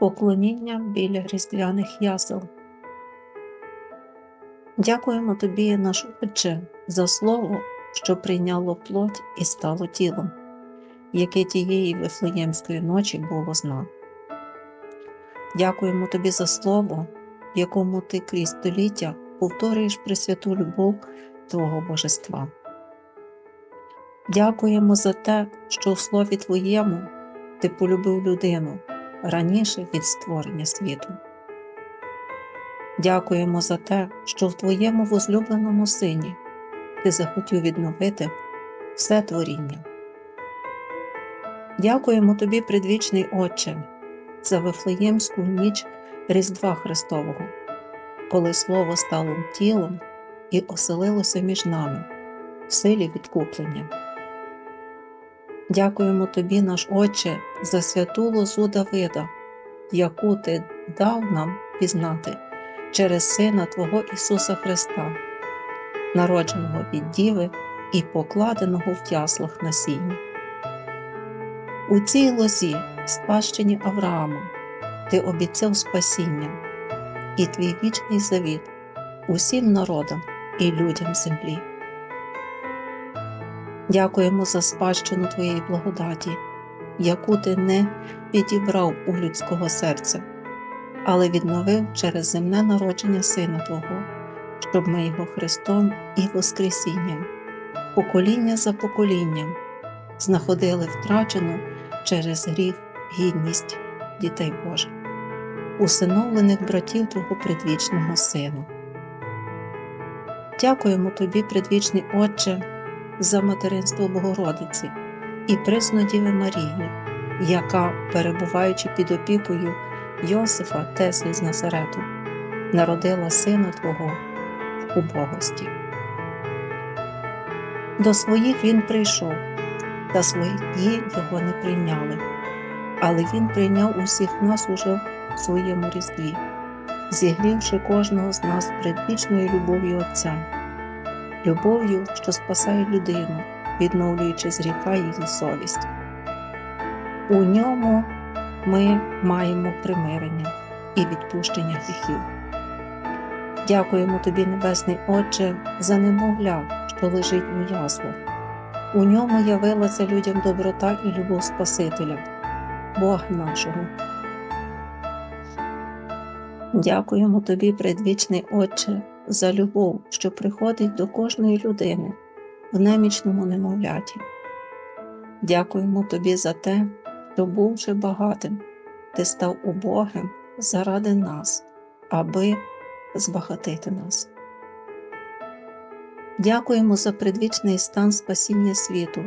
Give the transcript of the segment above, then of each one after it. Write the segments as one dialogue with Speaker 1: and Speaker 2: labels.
Speaker 1: Поклоніння біля різдвяних ясел. Дякуємо тобі, наш Отче, за слово, що прийняло плоть і стало тілом, яке тієї Вифлеємської ночі було з нами. Дякуємо тобі за слово, якому ти крізь століття повторюєш присвяту любов Твого Божества. Дякуємо за те, що в Слові Твоєму ти полюбив людину раніше від створення світу. Дякуємо за те, що в Твоєму возлюбленому Сині ти захотів відновити все творіння. Дякуємо Тобі, предвічний Отче, за Вифлеємську ніч Різдва Христового, коли Слово стало тілом і оселилося між нами в силі відкуплення. Дякуємо Тобі, наш Отче, за святу лозу Давида, яку Ти дав нам пізнати через Сина Твого Ісуса Христа, народженого від Діви і покладеного в яслах на сіні. У цій лозі, спадщині Авраама, Ти обіцяв спасіння і твій вічний завіт усім народам і людям землі. Дякуємо за спадщину Твоєї благодаті, яку ти не підібрав у людського серця, але відновив через земне народження Сина Твого, щоб ми його Христом і Воскресінням, покоління за поколінням, знаходили втрачену через гріх гідність дітей Божих, усиновлених братів Твого предвічного Сина. Дякуємо Тобі, предвічний Отче за материнство Богородиці і присну Діви Марії, яка, перебуваючи під опікою Йосифа Теслі з Назарету, народила сина Твого в убогості. До своїх він прийшов, та свої його не прийняли, але він прийняв усіх нас уже в своєму різдві, зігрівши кожного з нас предвічною любов'ю Отця любов'ю, що спасає людину, відновлюючи з гріха її совість. У ньому ми маємо примирення і відпущення гріхів. Дякуємо тобі, Небесний Отче, за немовля, що лежить у яслах. У ньому явилася людям доброта і любов Спасителя, Бога нашого. Дякуємо тобі, предвічний Отче, за любов, що приходить до кожної людини в немічному немовляті. Дякуємо тобі за те, що, бувши багатим, ти став убогим заради нас, аби збагатити нас. Дякуємо за предвічний стан спасіння світу,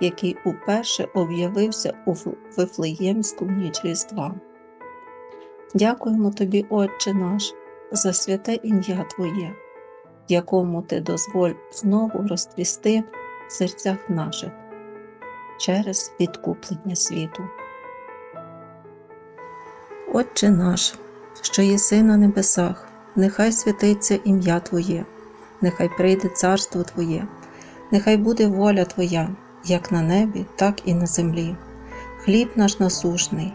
Speaker 1: який уперше об'явився у Вифлеємську ніч Різдва. Дякуємо тобі, Отче наш, за святе ім'я Твоє, якому Ти дозволь знову розцвісти в серцях наших через відкуплення світу. Отче наш, що єси на небесах, нехай святиться ім'я Твоє, нехай прийде царство Твоє, нехай буде воля Твоя, як на небі, так і на землі. Хліб наш насушний